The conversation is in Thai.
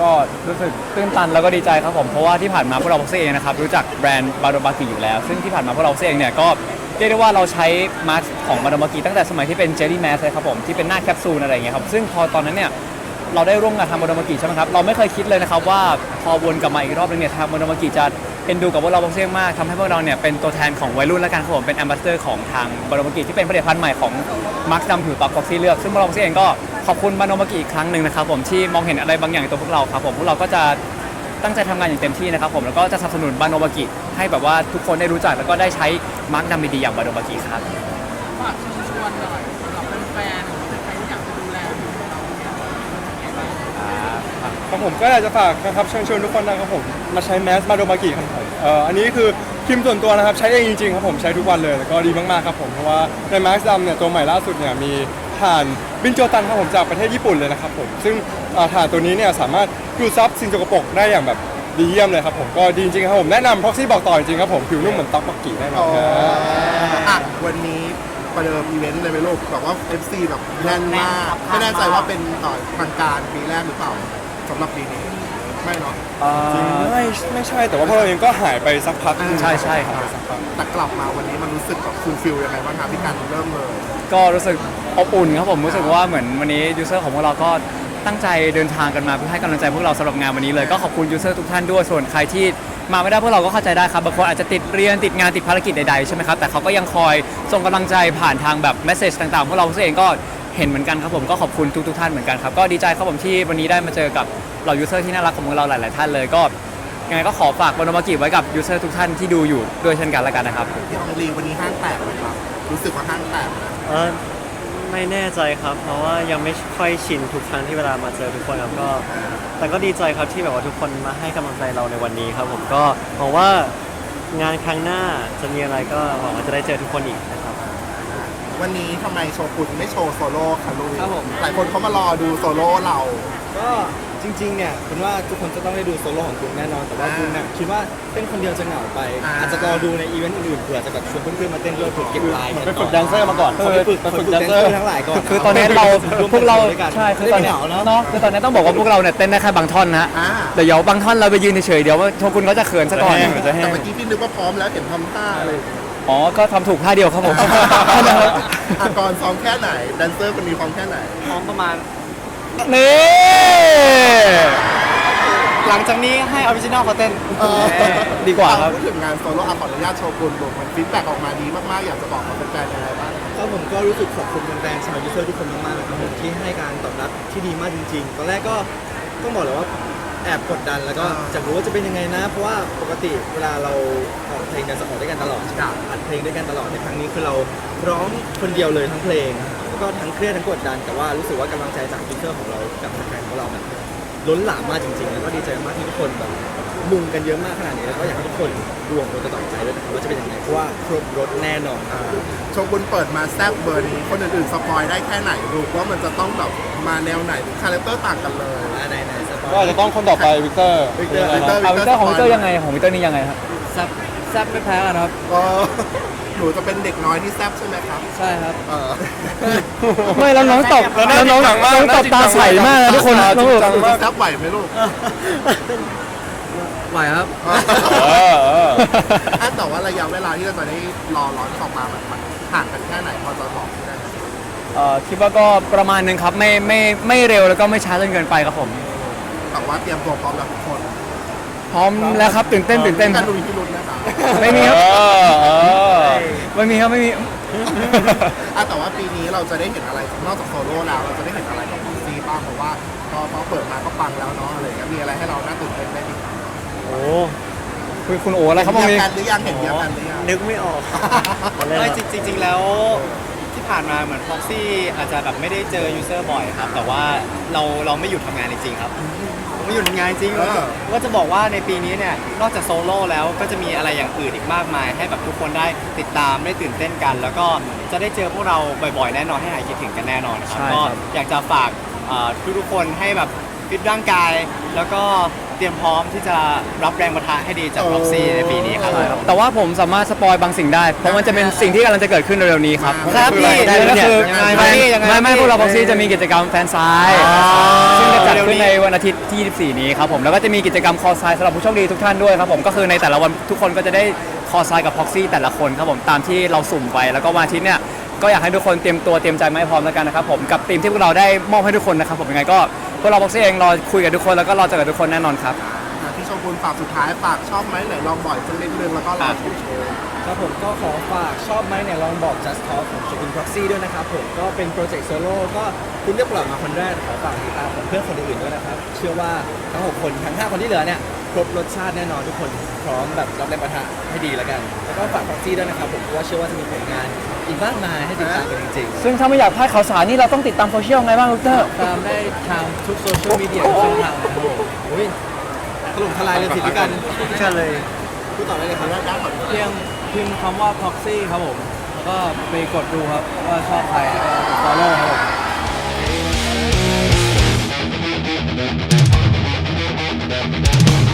ก็รู้สึกตื้นตันแล้วก็ดีใจครับผมเพราะว่าที่ผ่านมาพวกเราพ็อกซี่เองนะครับรู้จักแบรนด์บาโดบากิอยู่แล้ว ซึ่งที่ผ่านมาพวกเราพ็อกซี่เองเนี่ยก็เรียกได้ว่าเราใช้มาสของบาโดบากิตั้งแต่สมัยที่เป็นเจลลี่แมสเลยครับผมที่เป็นหน้าแคปซูลอะไรอย่างเงี้ยครับซึ่งพอตอนนั้นเนี่ยเราได้ร่วมงานทำบาโดบากิใช่ไหมครับเราไม่เคยคิดเลยนะครับว่าพอวนกลับมาอีกรอบนึงเนี่ยทางบาโดบากิจะเอ็นดูกับพวกเราพ็อกซี่มากทำให้พวกเราเนี่ยเป็นตัวแทนของวัยรุ่นและกันครับผมเป็นแอมบาสเดอร์ของทางบาโดบากิที่เป็นผลิตภัณฑ์ใหม่ของมาร์คดำผิวปากพ็อกซี่เลือกซึ่งพวกเราพ็อกซี่เองก็ ขอบคุณบาโดบากิอีกครั้งหนึ่งนะครับผมที่มองเห็นอะไรบางอย่างในตัวพวกเราครับผมพวกเราก็จะตั้งใจทำงานอย่างเต็มที่นะครับผมแล้วก็จะสนับสนุนบาโนบากิให้แบบว่าทุกคนได้รู้จักแล้วก็ได้ใช้มาร์กดำดีๆอย่างบาโนบากิครับ ฝากเชิญชวนหน่อยสำหรับแฟนๆหรือใครที่อยากจะดูแลผิวของเราเนี่ยเป็นไงบ้างครับผมก็อยากจะฝากนะครับเชิญชวนทุกคนนะครับผมมาใช้แมสมาโดมากิครับผมเอ่ออันนี้คือครีมส่วนตัวนะครับใช้เองจริงๆครับผมใช้ทุกวันเลยแล้วก็ดีมากๆครับผมเพราะว่าในมาสดำเนี่ยตัวใหม่ล่าสุดเนี่ยมี ถ่านบินโจตันครับผมจากประเทศญี่ปุ่นเลยนะครับผมซึ่งเอ่อถ่านตัวนี้เนี่ยสามารถดูดซับสิ่งสกปรกได้อย่างแบบดีเยี่ยมเลยครับผมก็ดีจริงๆครับผมแนะนำพ็อกซี่บอกต่อจริงๆครับผมผิวนุ่มเหมือนตั๊กปักกีแน่นอนครับอะวันนี้ประเดิมอีเวนต์เลยไหมลูกแบบว่า FC แบบแน่นมาก ไม่แน่ใจว่าเป็นต่อทางการปีแรกหรือเปล่าสำหรับปีนี้ ไม่เนาะจริงไม่ไม่ใช่แต่ว่าพวกเราเองก็หายไปสักพักหนึ่งใช่ใช่ครับสักพักแต่กลับมาวันนี้มันรู้สึกแบบฟูลฟิลยังไงบ้างครับพี่การเริ่มเลย ก็รู้สึกอบอุ่นครับผมรู้สึกว่าเหมือนวันนี้ยูเซอร์ของพวกเราก็ตั้งใจเดินทางกันมาเพื่อให้กำลังใจพวกเราสำหรับงานวันนี้เลยก็ขอบคุณยูเซอร์ทุกท่านด้วยส่วนใครที่มาไม่ได้พวกเราก็เข้าใจได้ครับบางคนอาจจะติดเรียนติดงานติดภารกิจใดๆใช่ไหมครับแต่เขาก็ยังคอยส่งกำลังใจผ่านทางแบบเมสเซจต่างๆพวกเราเองก็ เห็นเหมือนกันครับผมก็ขอบคุณทุกๆท่านเหมือนกันครับก็ดีใจครับผมที่วันนี้ได้มาเจอกับเหล่ายูเซอร์ที่น่ารักของพวกเราหลาย ๆ ท่านเลยก็ยังไงก็ขอฝากบนมากิไว้กับยูเซอร์ทุกท่านที่ดูอยู่ด้วยเช่นกันแล้วกันนะครับพี่อองลีวันนี้ห้างแตกไหมครับรู้สึกว่าห้างแตกนะเออไม่แน่ใจครับ เพราะว่ายังไม่ค่อยชินทุกครั้งที่เวลามาเจอทุกคนครับก็ แต่ก็ดีใจครับที่แบบว่าทุกคนมาให้กำลังใจเราในวันนี้ครับ ผมก็หวังว่างานครั้งหน้าจะมีอะไรก็หวังว่าจะได้เจอทุกคนอีกนะครับ วันนี้ทำไมโชกุนไม่โชว์โซโล่คะลูกครับผม หลายคนเขามารอดูโซโล่เรา ก็จริงๆ เนี่ยคุณว่าทุกคนจะต้องได้ดูโซโล่ของคุณแน่นอน แต่ว่าอ่าคุณเนี่ยคิดว่าเต้นคนเดียวจะเหงาไป อ่า อาจจะรอดูในอีเวนต์อื่นๆเผื่อจะแบบชวนเพื่อนๆมาเต้นด้วยเผื่อเก็บลายเหมือนกัไปนฝึกแดนเซอร์มาก่อนเออไปฝึกไปไปฝึฝึกกแดแดนนเซเซออร์ร์ทั้งหลายก่อนคือตอนนี้เราวมพวกเราด้วยกันใช่คือจะตอนได้นี้ไม่เหงาเนาะเนาะคือตอนนี้ต้องบอกว่าพวกเราเนี่ยเต้นได้แค่บางท่อนนะฮะอ่า เดี๋ยวบางท่อนเราไปยืนเฉยๆเดี๋ยวว่าโชกุนเขาจะเขินซะก่อนจะแห้งจะแห้แต่งเมื่อกี้พี่นึกว่าพร้อมแล้วเห็นทำท่าเลย อ๋อ ก็ทำถูกท่าเดียวครับผม อากรซ้อมแค่ไหนแดนเซอร์คนนี้ซ้อมแค่ไหน พร้อมประมาณ นี่ หลังจากนี้ให้ออริจินอลเขาเต้นเออ ดีกว่าครับ พูดถึงงานโซโล่อะขออนุญาตโชกุนลูกมันฟีดแบ็กออกมาดีมาก ๆ อยากจะบอกกับแฟนๆยังไงบ้างครับผมก็รู้สึกขอบคุณแฟนๆชาวยูเซอร์ทุกคนมากๆนะครับผมที่ให้การตอบรับที่ดีมากจริง ๆ ตอนแรกก็ต้องบอกเลยว่า แอบกดดันแล้วก็อ่าจะรู้ว่าจะเป็นยังไงนะ เพราะว่าปกติเวลาเราออกเพลงกันจะออกด้วยกันตลอดใช่ไหมอัดเพลงด้วยกันตลอดในครั้งนี้คือเราร้องคนเดียวเลยทั้งเพลงแล้วก็ทั้งเครียดทั้งกดดัน แต่ว่ารู้สึกว่ากำลังใจจากยูเซอร์ของเรากับแฟนๆของเราแบบล้นหลามมากจริงๆ แล้วก็ดีใจมากที่ทุกคนแบบมุงกันเยอะมากขนาดนี้แล้วก็อยากให้ทุกคนดวงคนจะต่อใจด้วยนะครับว่าจะเป็นยังไงเพราะว่าครบรถแน่นอนอ่าโชกุนเปิดมาแซบเบอร์นี้คนอื่นๆสปอยได้แค่ไหนลูกว่ามันจะต้องแบบมาแนวไหนคาแรคเตอร์ต่างกันเลย ก็อาจจะต้องคนต่อไปวิกเตอร์วิกเตอร์เป็นยังไงครับเอาวิกเตอร์ของวิกเตอร์ยังไงของวิกเตอร์นี่ยังไงครับแซ่บแซ่บไม่แพ้กันครับ ก็หนูจะเป็นเด็กน้อยที่แซบใช่ไหมครับ ใช่ครับ เออไม่แล้วน้องตอบแล้วแล้วน่าน้องจริงจังมากน้องตอบตาใสมากนะทุกคนตาจริงจังหนูจะแซบไหวไหมลูกไหวครับเออเอออะแต่ว่าระยะเวลาที่เราจะได้รอร้อนออกมามันมันห่างกันแค่ไหนพอจะบอกได้ไหม เอ่อคิดว่าก็ประมาณหนึงครับไม่ไม่ไม่เร็วแล้วก็ไม่ช้าจนเกินไปครับผม แต่ว่าเตรียมตัวพร้อมแล้วทุกคนพร้อมแล้วครับตื่นเต้นตื่นเต้นคกัรันบดูพิรุธนะคะไม่มีครับเออเออไม่มีครับไม่มีอะแต่ว่าปีนี้เราจะได้เห็นอะไรนอกจากโซโล่แล้ว เราจะได้เห็นอะไรกับพีซีบ้างเพราะว่าพอพอเปิดมาก็ปังแล้วเนาะอะไรอย่างเงี้ยมีอะไรให้เราน่าตื่นเต้นได้อีกโอ้คุยคุณโออะไรครับมองเห็นนี้เยียกันหรือยังเห็นเยียกันหรือยังนึกไม่ออกไม่จริงจริงๆแล้ว ที่ผ่านมาเหมือน Proxy อาจจะแบบไม่ได้เจอยูเซอร์บ่อยครับ แต่ว่าเราเราไม่หยุดทำงานจริงๆครับไม่หยุดทำงานจริงเออก็จะบอกว่าในปีนี้เนี่ยนอกจากโซโล่แล้วก็จะมีอะไรอย่างอื่นอีกมากมาย ให้แบบทุกคนได้ติดตามได้ตื่นเต้นกัน แล้วก็จะได้เจอพวกเราบ่อยๆ แน่นอนให้หายคิดถึงกันแน่นอนครับใช่ก็ครับอยากจะฝากเอ่อทุกๆคนให้แบบฟิตร่างกาย แล้วก็ ตรียมพร้อมที่จะรับแรงประทะให้ดีจาก Proxy ในปีนี้ครับแต่ว่าผมสามารถสปอยบางสิ่งได้ เพราะมันจะเป็นสิ่งที่กำลังจะเกิดขึ้นเร็วๆนี้ครับครับพี่ได้ก็คือยังไงไม่พี่ยังไงไม่ไม่พี่พวกเราพ็อกซี่จะมีกิจกรรมแฟนไซน์ซึ่งจะจัดขึ้นในวันอาทิตย์ที่24นี้ครับผมแล้วก็จะมีกิจกรรมคอไซน์สำหรับผู้โชคดีทุกท่านด้วยครับผมก็คือในแต่ละวันทุกคนก็จะได้คอไซน์กับพ็อกซี่แต่ละคนครับผมตามที่เราสุ่มไปแล้วก็วันอาทิตย์เนี่ยก็อยากให้ทุกคนเตรียมตัวเตรียมใจมาให้พร้อมแล้วกันนะครับผมกับทีมที่พวกเราได้มอบให้ทุกคนนะครับผมยังไงก็ พวกเราพ็อกซี่เองรอคุยกับทุกคนแล้วก็รอเจอกับทุกคนแน่นอนครับ อะที่โชกุนฝากสุดท้ายฝากชอบไหมไหนลองบ่อยสักนิดนึงแล้วก็รอชมโชว์ครับผมก็ขอฝากชอบไหมเนี่ยลองบอก just talk ของ Shogun Proxy ด้วยนะครับผมก็เป็นโปรเจกต์โซโล่ก็คุณได้ปล่อยมาคนแรกขอฝากติดตามของเพื่อนคนอื่นๆด้วยนะครับ เชื่อว่าทั้ง 6 คนทั้ง 5 คนที่เหลือเนี่ย ครบรสชาติแน่นอนทุกคนพร้อมแบบรับแรงประทะให้ดีแล้วกัน แล้วก็ฝาก Proxy ด้วยนะครับผมเพราะว่าเชื่อว่าจะมีผลงานอีกมากมายให้ติดตามกันจริงซึ่งถ้าไม่อยากพลาดข่าวสารนี่เราต้องติดตามโซเชียลไงบ้างลูกเตอร์ๆตามได้ทางทุกโซเชียลมีเดียทุกช่องทางนะครับผมอุ้ยถล่มทลายเลยสิพี่กันพี่กันเลยพูดต่อได้เลยครับเพียงพิมพ์คำว่า proxy ครับผมแล้วก็ไปกดดูครับว่าชอบใครแล้วก็กด follow ครับผม